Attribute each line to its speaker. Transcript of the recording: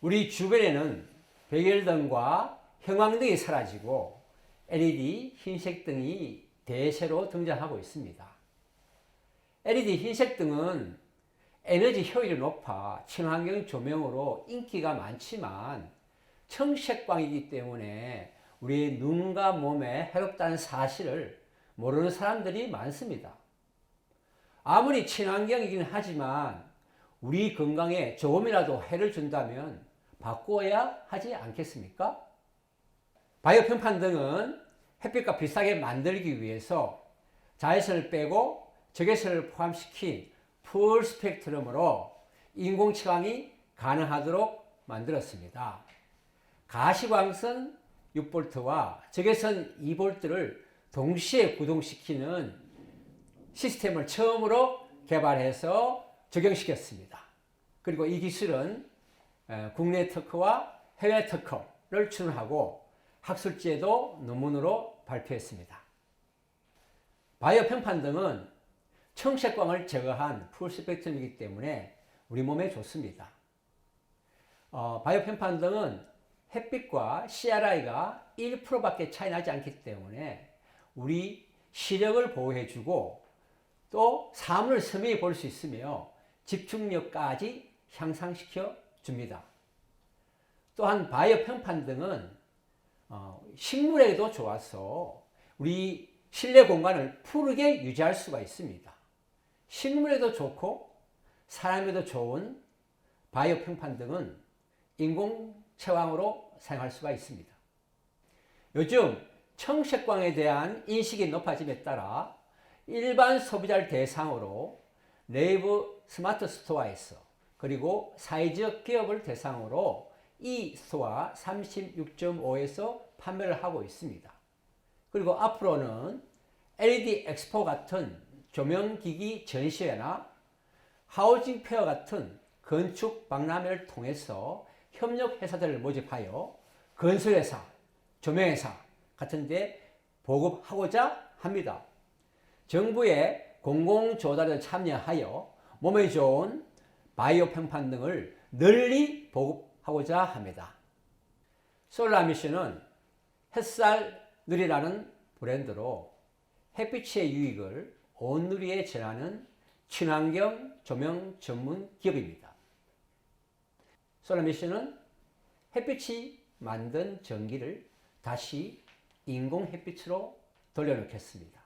Speaker 1: 우리 주변에는 백열등과 형광등이 사라지고 LED 흰색 등이 대세로 등장하고 있습니다. LED 흰색 등은 에너지 효율이 높아 친환경 조명으로 인기가 많지만 청색광이기 때문에 우리 눈과 몸에 해롭다는 사실을 모르는 사람들이 많습니다. 아무리 친환경이긴 하지만 우리 건강에 조금이라도 해를 준다면 바꾸어야 하지 않겠습니까? 바이오 평판 등은 햇빛과 비슷하게 만들기 위해서 자외선을 빼고 적외선을 포함시킨 풀 스펙트럼으로 인공 채광이 가능하도록 만들었습니다. 가시광선 6V와 적외선 2V를 동시에 구동시키는 시스템을 처음으로 개발해서 적용시켰습니다. 그리고 이 기술은 에, 국내 특허와 해외 특허를 추진하고 학술지에도 논문으로 발표했습니다. 바이오 평판 등은 청색광을 제거한 풀 스펙트럼이기 때문에 우리 몸에 좋습니다. 어, 바이오 평판 등은 햇빛과 CRI가 1%밖에 차이 나지 않기 때문에 우리 시력을 보호해주고 또 사물을 선명히 볼 수 있으며 집중력까지 향상시켜 줍니다. 또한 바이오 평판 등은 어, 식물에도 좋아서 우리 실내 공간을 푸르게 유지할 수가 있습니다. 식물에도 좋고 사람에도 좋은 바이오 평판 등은 인공 채광으로 사용할 수가 있습니다. 요즘 청색광에 대한 인식이 높아짐에 따라 일반 소비자를 대상으로 네이버 스마트 스토어에서 그리고 사회적 기업을 대상으로 이 스토어 36.5에서 판매를 하고 있습니다. 그리고 앞으로는 LED 엑스포 같은 조명기기 전시회나 하우징 페어 같은 건축 박람회를 통해서 협력 회사들을 모집하여 건설회사, 조명회사 같은 데 보급하고자 합니다. 정부의 공공조달에 참여하여 몸에 좋은 바이오 평판 등을 널리 보급하고자 합니다. 솔라미션은 햇살 누리라는 브랜드로 햇빛의 유익을 온 누리에 전하는 친환경 조명 전문 기업입니다. 솔라미션은 햇빛이 만든 전기를 다시 인공 햇빛으로 돌려놓겠습니다.